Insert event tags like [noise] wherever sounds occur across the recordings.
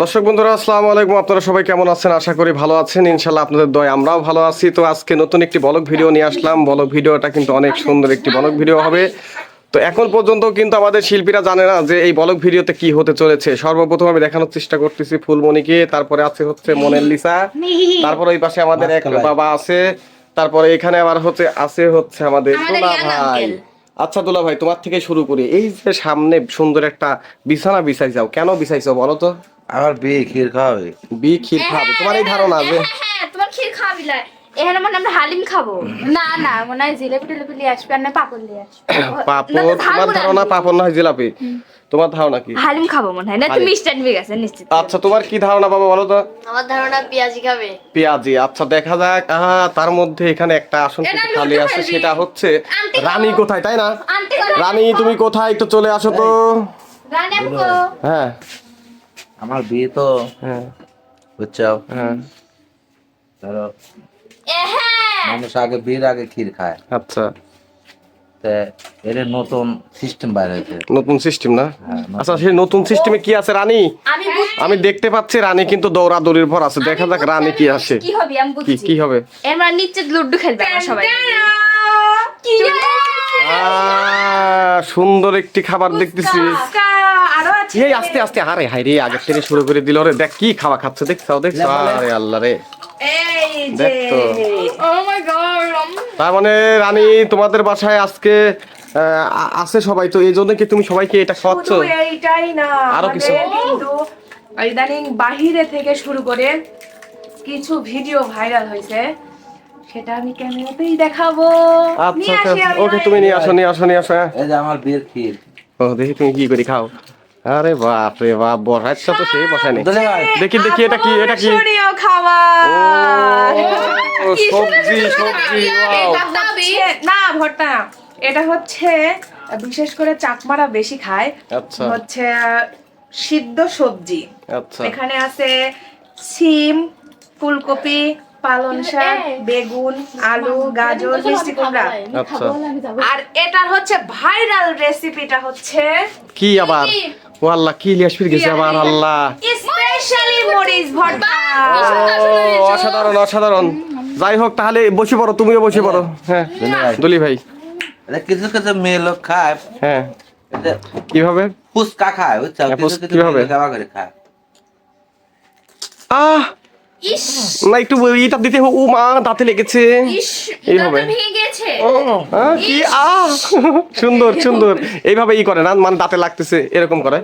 দর্শক বন্ধুরা আসসালামু আলাইকুম। আপনারা সবাই কেমন আছেন? আশা করি ভালো আছেন। ইনশাল্লাহ আপনাদের দয় আমরাও ভালো আছি। তো আজকে নতুন একটি বলক ভিডিও নিয়ে আসলাম। বলক ভিডিওটা কিন্তু অনেক সুন্দর একটি বলক ভিডিও হবে। তো এখন পর্যন্ত কিন্তু আমাদের শিল্পীরা জানে না যে এই বলক ভিডিওতে কি হতে চলেছে। সর্বপ্রথম আমি দেখানোর চেষ্টা করতেছি ফুলমণিকে। তারপরে আছে হচ্ছে মোনালিসা তারপরে ওই পাশে আমাদের এক বাবা আছে। তারপরে এখানে আবার হচ্ছে আছে হচ্ছে আমাদের দুলা ভাই আচ্ছা দুলা ভাই তোমার থেকে শুরু করি। এই যে সামনে সুন্দর একটা বিছানা বিছাইছাও কেন বিছাইছো বলো তো? আমার বিয়ে ক্ষীর খাওয়াবে। বি ক্ষীর খাবে তোমার এই ধারণা যে হ্যাঁ, হ্যাঁ তোমার ক্ষীর খাওয়াবি না এখানে মনে আমরা হালিম খাব। না না মনে হয় জিলেপি টিলেপি নিয়ে আসবে আর না পাপড় নিয়ে আসবে। [coughs] পাপড় তোমার ধারণা পাপড় না হয় জিলাপি? তোমার ধারণা কি? হালিম খাব মনে হয়। না তুমি মিষ্টান বিয়ে গেছে নিশ্চিত। আচ্ছা তোমার কি ধারণা বাবা বলো তো? আমার ধারণা পেঁয়াজি খাবে। পেঁয়াজি আচ্ছা দেখা যাক। আহা তার মধ্যে এখানে একটা আসন খালি আছে সেটা হচ্ছে রানী কোথায় তাই না? রানী তুমি কোথায়? একটু চলে আসো তো। রানী হ্যাঁ। আমার বিয়ে তো হ্যাঁ বুঝছ হ্যাঁ ধরো হ্যাঁ মানুষ আগে বিয়ের আগে ক্ষীর খায় আচ্ছা তে এর নতুন সিস্টেম বাইর হয়েছে নতুন সিস্টেম না হ্যাঁ, আচ্ছা সেই নতুন সিস্টেমে কি আছে রানী আমি দেখতে পাচ্ছি রানী কিন্তু দৌড়াদৌড়ির ভর আছে দেখা যাক রানী কি আসে কি হবে আমি কি বুঝছি কি হবে এবার নিচে লুডু খেলবে সবাই সুন্দর একটি খাবার দেখতেছি আরও আছে এই আস্তে আস্তে আরে হাই রে আগের থেকে শুরু করে দিল রে। দেখ কি খাওয়া খাচ্ছে দেখছ দেখছ? আরে আল্লাহ রে। এই যে। ও মাই গড তার মানে রানী তোমাদের বাসায় আজকে আছে সবাই তো এই জন্য কি তুমি সবাইকে এটা খাওয়াচ্ছ? শুধু এইটাই না আরও কিছু? ইদানিং বাহিরে থেকে শুরু করে কিছু ভিডিও ভাইরাল হয়েছে। সেটা আমি ক্যামেরাতেই দেখাবো। আচ্ছা আচ্ছা। ওকে তুমি নিয়ে আসো নিয়ে আসো নিয়ে আসো হ্যাঁ। এই যে আমার বিয়ের ক্ষীর। ও দেখি তুমি কি করে খাও। আরে বাপ রে বাপ বসাচ্ছ তো সেই বসায় নেই দেখি দেখি এটা কি এটা কি ও সবজি সবজি এটা হচ্ছে না ভর্তা এটা হচ্ছে বিশেষ করে চাকমারা বেশি খায় আচ্ছা হচ্ছে সিদ্ধ সবজি আচ্ছা এখানে আছে সিম ফুলকপি পালং শাক বেগুন আলু গাজর মিষ্টি কুমড়া আচ্ছা আর এটার হচ্ছে ভাইরাল রেসিপিটা হচ্ছে কি আবার ও আল্লাহ কি লিয়াস ফির গেছে? আমার আল্লাহ স্পেশালি মরিচ ভর্তা। অসাধারণ অসাধারণ। যাই হোক তাহলে বসে পড়ো তুমিও বসে পড়ো। হ্যাঁ দুলে ভাই। কিছু কিছু মেয়ে লোক খায়। হ্যাঁ। কীভাবে? ফুচকা খায় বুঝছ? হ্যাঁ, কীভাবে? খাওয়া করে খায়। আহ! না একটু এটা দিতে ও মা দাঁতে লেগেছে। এইভাবে আহ, কি? আহ সুন্দর সুন্দর। এইভাবে ই করে না মানে দাঁতে লাগতেছে এরকম করে।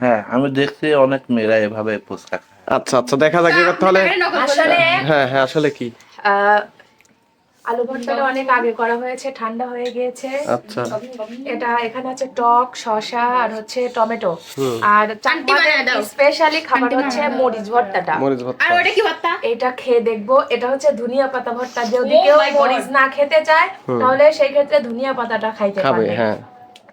হ্যাঁ আমি দেখছি অনেক মেয়েরা এভাবে ফুচকা আচ্ছা আচ্ছা দেখা যাক এবার তাহলে হ্যাঁ হ্যাঁ আসলে কি? আলু ভর্তাটা অনেক আগে করা হয়েছে ঠান্ডা হয়ে গিয়েছে। আচ্ছা। এটা এখানে আছে টক শসা আর হচ্ছে টমেটো। আর স্পেশালি খাবার হচ্ছে মরিচ ভর্তাটা। মরিচ ভর্তা। আর ওটা কি ভর্তা? এটা খেয়ে দেখব। এটা হচ্ছে ধনিয়া পাতা ভর্তা। যদি Oh কেউ মরিচ না খেতে চায় তাহলে সেই ক্ষেত্রে ধনিয়া পাতাটা খাইতে পারে পারবে। হ্যাঁ।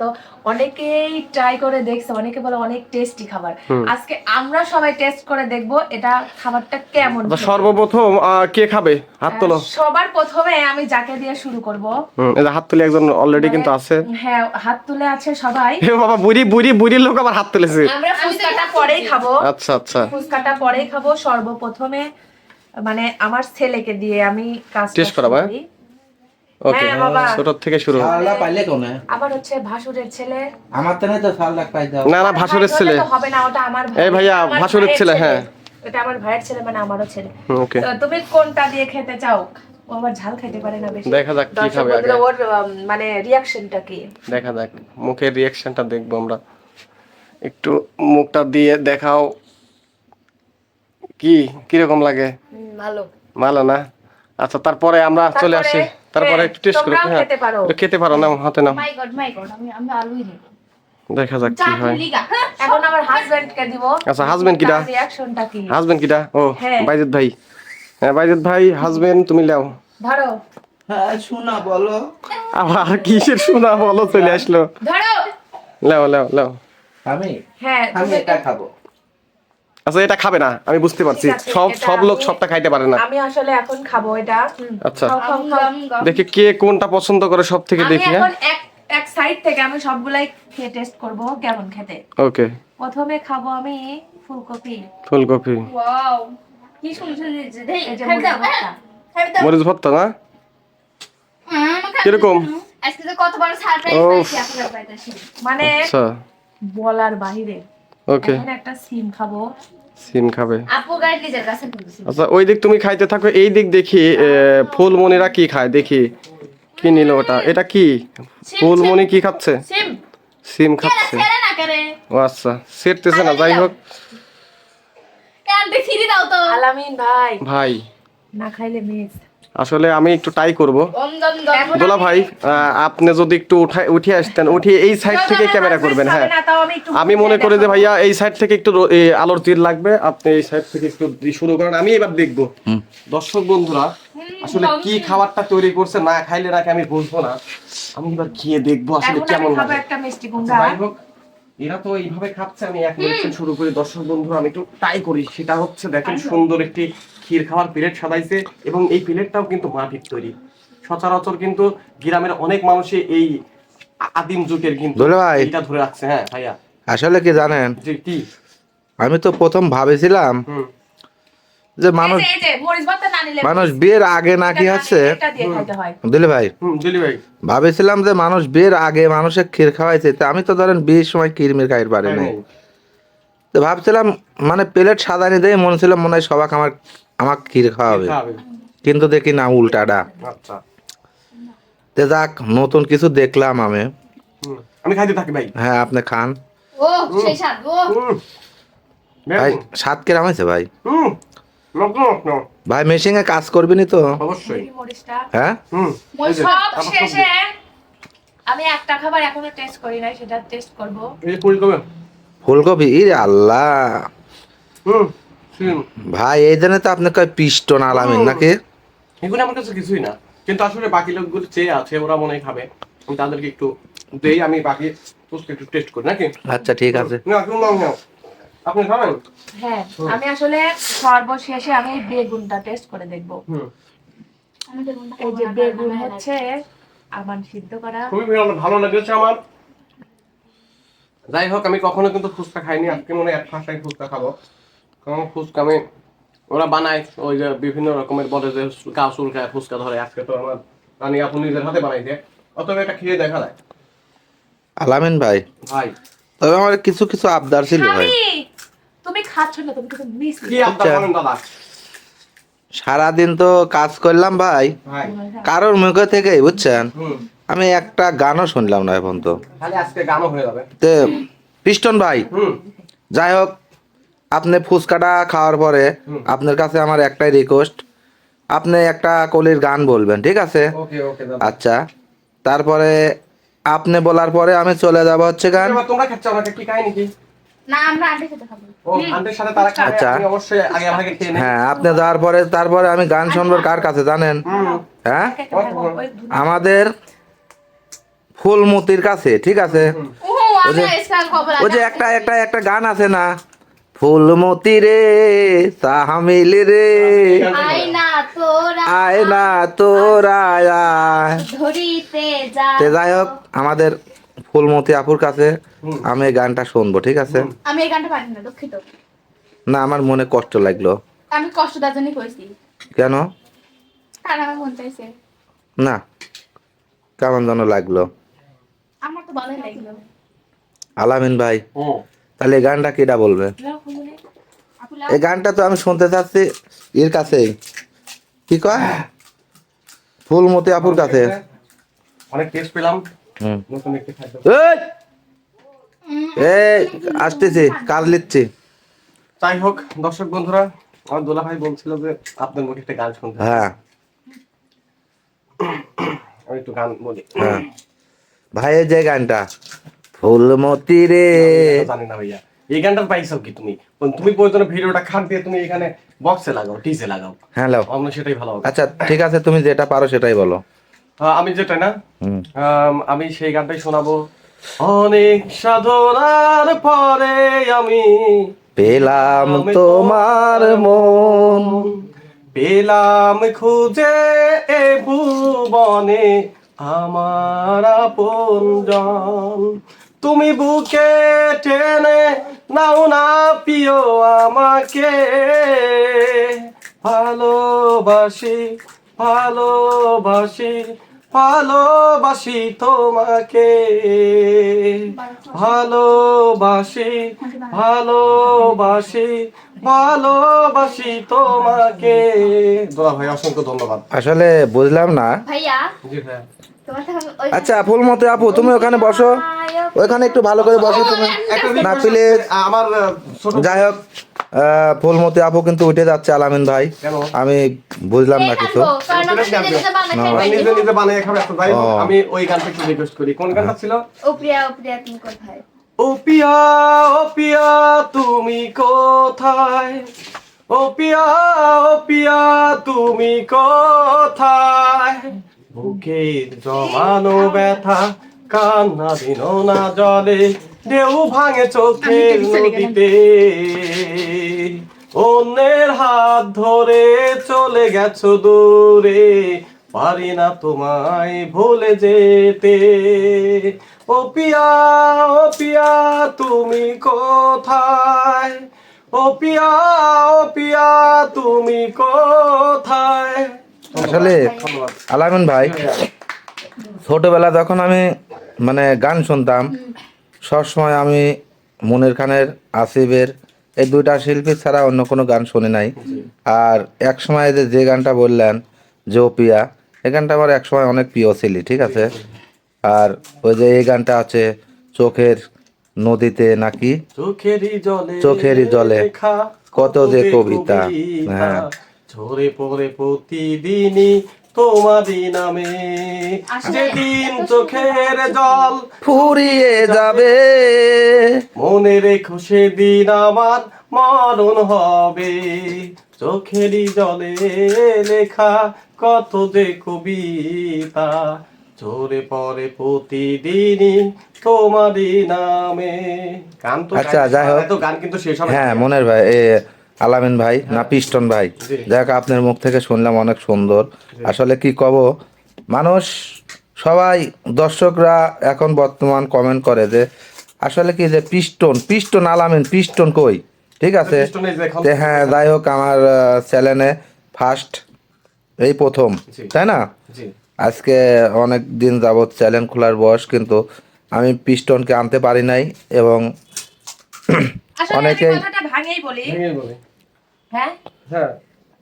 তো অনেকেই ট্রাই করে দেখছে অনেকে বলে অনেক টেস্টি খাবার। আজকে আমরা সবাই টেস্ট করে দেখব এটা খাবারটা কেমন সর্বপ্রথম কে খাবে? হাত তোলো। সবার প্রথমে আমি যাকে দিয়ে শুরু করব। এই যে হাত তুলে একজন অলরেডি কিন্তু আছে। হ্যাঁ হাত তুলে আছে সবাই। এ বাবা বুড়ি বুড়ি বুড়ির লোক আবার হাত তুলেছে। আমরা ফুচকাটা পরেই খাব। আচ্ছা আচ্ছা। ফুচকাটা পরেই খাব। সর্বপ্রথমে মানে আমার ছেলেকে দিয়ে আমি কাজ Taste করাবো, হ্যাঁ? ওকে হ্যাঁ, ছোট থেকে শুরু পাইলে কোনে আবার হচ্ছে ভাসুরের ছেলে। আমার তো নাই তো পাই দাও না না ভাসুরের ছেলে। হবে না ওটা আমার এই ভাইয়া, ভাসুরের ছেলে, হ্যাঁ। এটা আমার ভাইয়ের ছেলে মানে আমারও ছেলে। ওকে। তো তুমি কোনটা দিয়ে খেতে চাও? ও আবার ঝাল খেতে পারে না বেশি। দেখা যাক কি খাবে আগে। ওর মানে রিয়াকশনটা কি? দেখা যাক মুখের রিয়াকশনটা দেখব আমরা। একটু মুখটা দিয়ে দেখাও। কি কীরকম লাগে? ভালো। ভালো না? আচ্ছা তারপরে আমরা চলে আসি। তারপরে হ্যাঁ, একটু টেস্ট করি হ্যাঁ। খেতে পারো। খেতে পারো না হাতে নাও। মাই গড মাই গড আমি আমি আলুই নেই দেখা যাক কি হয়। এখন আমার হাজবেন্ডকে দিব। আচ্ছা হাজবেন্ড কিটা? রিয়াকশনটা কি? হাজবেন্ড কিটা? ও হ্যাঁ। বাইজুদ ভাই। হ্যাঁ বাইজুদ ভাই হাজবেন্ড তুমি লাও ধরো। হ্যাঁ শোনা বলো। আবার কিসের শোনা বলো চলে আসলো। ধরো। লাও লাও লাও আমি? হ্যাঁ আমি এটা খাব। আচ্ছা এটা খাবে না আমি বুঝতে পারছি। সব সব লোক সবটা খাইতে পারে না। আমি আসলে এখন খাব এটা। আচ্ছা। দেখি কে কোনটা পছন্দ করে সব থেকে দেখি হ্যাঁ? এখন এক এক সাইড থেকে আমি সবগুলাই খেয়ে টেস্ট করব কেমন খেতে। ওকে প্রথমে খাব আমি ফুলকপি। ফুলকপি। ওয়াও কি সুন্দর মরিচ ভর্তা। না? কীরকম? আজকে তো কত বড় সারপ্রাইজ আপনার বাড়িতে মানে আচ্ছা। বলার বাহিরে। ওকে। এখন একটা সিম খাব। সিম খাবে। আপু গাড়ি নিজের কাছে তুলছি আচ্ছা ওই দিক তুমি খাইতে থাকো এই দিক দেখি ফুলমণিরা কি খায় দেখি। কি নিল ওটা? এটা কি? ফুলমণি কি খাচ্ছে? সিম। সিম খাচ্ছে। ছেড়ে না করে? ও আচ্ছা সেরতেছে না যাই হোক। কেন ফিরি দাও তো। আলামিন ভাই। ভাই। না খাইলে মিস। আসলে আমি একটু ট্রাই করব। দোলা ভাই আপনি যদি একটু উঠায় উঠে আসতেন উঠিয়ে এই সাইড থেকে ক্যামেরা করবেন হ্যাঁ। আমি মনে করি যে ভাইয়া এই সাইড থেকে একটু আলোর তীর লাগবে। আপনি এই সাইড থেকে একটু শুরু করেন আমি এবার দেখব। দর্শক বন্ধুরা আসলে কি খাবারটা তৈরি করছে না খাইলে নাকি আমি বুঝব না। আমি এবার খেয়ে দেখব আসলে কেমন লাগে। এরা তো এইভাবে খাচ্ছে আমি এক মিনিট শুরু করি। দর্শক বন্ধু আমি একটু ট্রাই করি। সেটা হচ্ছে দেখেন সুন্দর একটি ক্ষীর খাওয়ার প্লেট সাজাইছে এবং এই প্লেটটাও কিন্তু মাটির তৈরি। সচরাচর কিন্তু গ্রামের অনেক মানুষই এই আদিম যুগের কিন্তু। এটা ধরে রাখছে। হ্যাঁ ভাইয়া। আসলে কি জানেন? জি কি? আমি তো প্রথম ভাবেছিলাম হুম। যে মানুষ মানুষ বিয়ের আগে নাকি হচ্ছে? হয়। দিলে ভাই। হুম দিলি ভাই। ভাবেছিলাম যে মানুষ বিয়ের আগে মানুষের ক্ষীর খাওয়াইছে তা আমি তো ধরেন বিয়ের সময় ক্ষীর মির খাইতে পারি হ্যাঁ, নাই। তো ভাবছিলাম মানে প্লেট সাজানি দিয়ে মনে ছিল মনে হয় সবাক আমার আমার ক্ষীর খাওয়াবে। কিন্তু দেখি না উল্টাটা। আচ্ছা। তে যাক নতুন কিছু দেখলাম আমি। আমি খাইতে থাকি ভাই। হ্যাঁ আপনি খান। ও সেই স্বাদ ও ভাই। স্বাদ কিরাম হয়েছে ভাই। ভাই মেশিনে কাজ করবিনি তো? অবশ্যই। হ্যাঁ? সব শেষে আমি একটা খাবার এখনও টেস্ট করি নাই সেটা টেস্ট করব। এই ফুলকপি। ফুলকপি? ইরে আল্লাহ। হুম ভাই এই জন্য তো আপনি কয় পিস্টন আলামিন নাকি? এগুলো আমার কাছে কিছুই না। কিন্তু আসলে বাকি লোকগুলো চেয়ে আছে ওরা মনে খাবে। আমি তাদেরকে একটু দেই আমি বাকি একটু টেস্ট করি নাকি? আচ্ছা ঠিক আছে। না তুমি নাও নাও। আপনি খাবেন? হ্যাঁ আমি আসলে সর্বশেষে আমি বেগুনটা টেস্ট করে দেখব। হুম। এই যে বেগুন হচ্ছে আমার সিদ্ধ করা। খুবই ভালো লেগেছে আমার। যাই হোক আমি কখনো কিন্তু ফুচকা খাইনি। আজকে মনে হয় এক টাইম ফুচকা খাব। কারণ ফুচকা আমি ওরা বানায় ওই যে বিভিন্ন রকমের বলে যে গা চুল খায় ফুচকা ধরে। আজকে তো আমার রানী আপু নিজের হাতে বানাইছে অতএব এটা খেয়ে দেখা যায়। আলামিন ভাই ভাই। তবে আমার কিছু কিছু আবদার ছিল ভাই। তুমি খাচ্ছ না তুমি কিন্তু মিস কি আপনার আচ্ছা। বলেন দাদা? সারাদিন তো কাজ করলাম ভাই। ভাই। কারোর মুখে থেকে বুঝছেন? আমি একটা গানও শুনলাম না এখন তো। খালি আজকে গানও যাবে। তে পিস্টন ভাই যাই হোক আপনি ফুচকাটা খাওয়ার পরে আপনার কাছে আমার একটাই রিকোয়েস্ট আপনি একটা কলির গান বলবেন ঠিক আছে? ওকে ওকে দাদা। আচ্ছা তারপরে আপনি বলার পরে আমি চলে যাব হচ্ছে গান। তোমরা খাচ্ছ আমাকে কি না আমরা আন্টি খেতে খাব। ও আন্টির সাথে তারা খাবে আচ্ছা। হ্যাঁ আপনি যাওয়ার পরে তারপরে আমি গান শুনব কার কাছে জানেন? হ্যাঁ? আমাদের ফুলমতির কাছে ঠিক আছে? ওই যে একটা একটা একটা গান আছে না? ফুলমতি রে সাহামিল রে। আই না তোরা আয় না তোরা আয়। ধরিতে যাই হোক আমাদের ফুলমতি আপুর কাছে আমি এই গানটা শুনব ঠিক আছে? আমি এই গানটা পারি না দুঃখিত। না আমার মনে কষ্ট লাগল। আমি কষ্ট জন্যই করেছি কেন? কারণ আমার মন চাইছে। না কেমন যেন লাগল। আমার তো ভালোই লাগল। আলামিন ভাই তাহলে এই গানটা কিটা বলবে? এই গানটা তো আমি শুনতে চাচ্ছি এর কাছেই। কি কয়? ফুলমতি আপুর কাছে। অনেক টেস্ট পেলাম। নতুন একটি খাদ্য। এই! এই কাজ লিখছি যাই হোক দর্শক বন্ধুরা আমার দোলা ভাই বলছিল যে আপনার মুখে একটা গান শুনতে হ্যাঁ। [clears throat] আমি একটু গান বলি। হ্যাঁ। ভাই যে গানটা ফুলমতি রে। জানি না ভাইয়া। এই গানটা পাইছো কি তুমি? তুমি প্রয়োজনে ভিডিওটা খান দিয়ে তুমি এখানে বক্সে লাগাও টিসে লাগাও। হ্যালো আমরা সেটাই ভালো আচ্ছা ঠিক আছে তুমি যেটা পারো সেটাই বলো। আমি যেটা না আমি সেই গানটাই শোনাবো। অনেক সাধনার পরে আমি পেলাম তোমার মন। পেলাম খুঁজে এ ভুবনে আমার আপনজন তুমি বুকে টেনে নাও না প্রিয় আমাকে। ভালোবাসি ভালোবাসি ভালোবাসি তোমাকে। ভালোবাসি ভালোবাসি ভালোবাসি তোমাকে। দোলা ভাই অসংখ্য ধন্যবাদ। আসলে বুঝলাম না। ভাইয়া আচ্ছা ফুলমতি আপু তুমি ওখানে বসো। ওইখানে একটু ভালো করে বসো তুমি। না প্লিজ আমার যাই হোক। ফুলমতি আপু কিন্তু উঠে যাচ্ছে আলামিন ভাই। আমি বুঝলাম না কিছু। আমি ওই গানটা একটু রিকোয়েস্ট করি। কোন গানটা ছিল? ও প্রিয়া ও প্রিয়া তুমি কোথায়? ও পিয়া ও পিয়া তুমি কোথায়? ও পিয়া ও পিয়া তুমি কোথায়? বুকের জমানো ব্যথা কান্না দিন না জলে। ঢেউ ভাঙে চোখের নদীতে। অন্যের হাত ধরে চলে গেছো দূরে। পারি না তোমায় ভুলে যেতে। ও পিয়া ও পিয়া তুমি কোথায়? ও পিয়া ও পিয়া তুমি কোথায়? আসলে ধন্যবাদ আলামিন ভাই ছোটবেলা যখন আমি মানে গান শুনতাম সবসময় আমি মনির খানের আসিফের এই দুইটা শিল্পী ছাড়া অন্য কোনো গান শুনি নাই আর এক সময় যে যে গানটা বললেন যে ও পিয়া এই গানটা আমার এক সময় অনেক প্রিয় ছিল ঠিক আছে আর ওই যে এই গানটা আছে চোখের নদীতে নাকি চোখেরই জলে কত যে কবিতা। হ্যাঁ। ঝরে পড়ে প্রতিদিনই তোমারই নামে যেদিন চোখের জল ফুরিয়ে যাবে। মনে রেখো সেদিন আমার মরণ হবে। চোখেরই জলে লেখা কত যে কবিতা ঝরে পড়ে প্রতিদিনই তোমারই নামে। গান তো আচ্ছা, যাই হোক। গান কিন্তু শেষ হবে। হ্যাঁ মনের ভাই আলামিন ভাই না পিস্টন ভাই। যাক আপনার মুখ থেকে শুনলাম অনেক সুন্দর। আসলে কি কব? মানুষ সবাই দর্শকরা এখন বর্তমান কমেন্ট করে যে আসলে কি যে পিস্টন পিস্টন আলামিন পিস্টন কই? ঠিক আছে? যে হ্যাঁ যাই হোক আমার চ্যানেলে ফার্স্ট এই প্রথম তাই না? আজকে অনেক দিন যাবৎ চ্যানেল খোলার বয়স কিন্তু আমি পিস্টনকে আনতে পারি নাই এবং অনেকেই- হ্যাঁ? হ্যাঁ।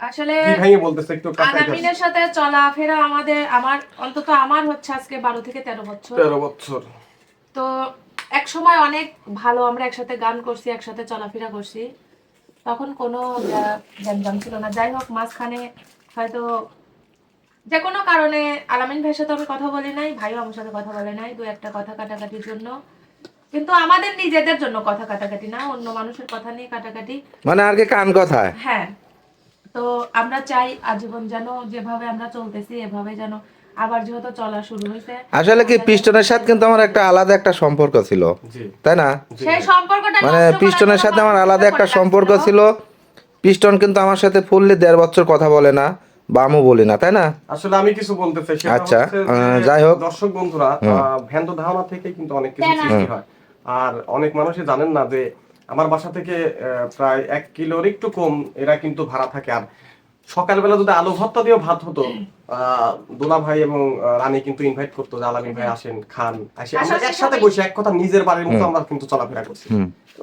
আসলে কি একটু কাছে সাথে চলাফেরা আমাদের আমার অন্তত আমার হচ্ছে আজকে বারো থেকে তেরো বছর। তেরো বছর। তো এক সময় অনেক ভালো আমরা একসাথে গান করছি একসাথে চলাফেরা করছি। তখন কোনো গ্যাঞ্জাম ছিল না। যাই হোক মাঝখানে হয়তো যে কোনো কারণে আলামিন ভাইয়ের সাথে আমি কথা বলি নাই ভাইও আমার সাথে কথা বলে নাই দু একটা কথা কাটাকাটির জন্য। কিন্তু আমাদের নিজেদের জন্য কথা কাটাকাটি না অন্য মানুষের কথা নিয়ে কাটাকাটি। মানে আর কি কান কথায়? হ্যাঁ। তো আমরা চাই আজীবন যেন যেভাবে আমরা চলতেছি এভাবে যেন আবার যেহেতু চলা শুরু হয়েছে আসলে কি পিস্টনের সাথে কিন্তু আমার একটা আলাদা একটা সম্পর্ক ছিল তাই না? সেই সম্পর্কটা মানে পিস্টনের সাথে আমার আলাদা একটা সম্পর্ক ছিল। পিস্টন কিন্তু আমার সাথে ফুললি দেড় বছর কথা বলে না বা আমও বলি না তাই না? আসলে আমি কিছু বলতে চাই আচ্ছা, আহ, যাই হোক। দর্শক বন্ধুরা আহ, ভ্যান্ত ধারণা থেকে কিন্তু অনেক কিছু সৃষ্টি হয়। আর অনেক মানুষই জানেন না যে আমার বাসা থেকে আহ, প্রায় এক কিলোর একটু কম এরা কিন্তু ভাড়া থাকে। আর সকালবেলা যদি আলু ভর্তা দিয়েও ভাত হতো দোলা ভাই এবং রানী কিন্তু ইনভাইট করতো যে আলামিন ভাই আসেন খান আসে। আমরা একসাথে বসে এক কথা নিজের বাড়ির মতো আমরা কিন্তু চলাফেরা করছি।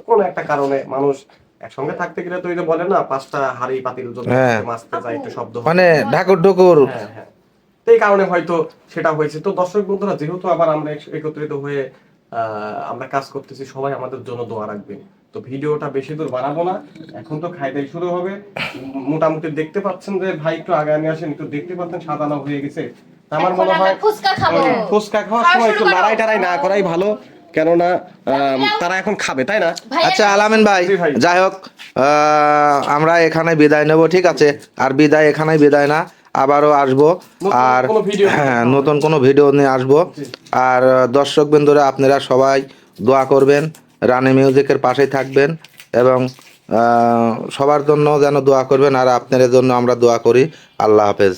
কোনো একটা কারণে মানুষ একসঙ্গে থাকতে গেলে তো এই যে বলে না পাঁচটা হাড়ি পাতিল যদি হ্যাঁ। মাছতে যায় একটু শব্দ মানে ঢাকুর ঢুকুর হ্যাঁ, হ্যাঁ। এই কারণে হয়তো সেটা হয়েছে। তো দর্শক বন্ধুরা যেহেতু আবার আমরা একত্রিত হয়ে আমরা কাজ করতেছি সবাই আমাদের জন্য দোয়া রাখবেন তো ভিডিওটা বেশি দূর বাড়াবো না। এখন তো খাইতে শুরু হবে। মোটামুটি দেখতে পাচ্ছেন যে ভাই একটু আগামী আসেন একটু দেখতে পাচ্ছেন সাজানো হয়ে গেছে। আমার মনে হয় ফুচকা খাব। ফুচকা খাওয়ার সময় একটু। লড়াই টাড়াই না করাই ভালো। কেননা আহ, তারা এখন খাবে তাই না? আচ্ছা আলামিন ভাই ভাই। যাই হোক আহ, আমরা এখানে বিদায় নেব ঠিক আছে? আর বিদায় এখানে বিদায় না। আবারও আসব। আর হ্যাঁ নতুন কোনো ভিডিও নিয়ে আসব। আর দর্শক বিন্দুরা আপনারা সবাই দোয়া করবেন রানি মিউজিকের পাশে থাকবেন এবং সবার জন্য যেন দোয়া করবেন আর আপনাদের জন্য আমরা দোয়া করি। আল্লাহ হাফেজ।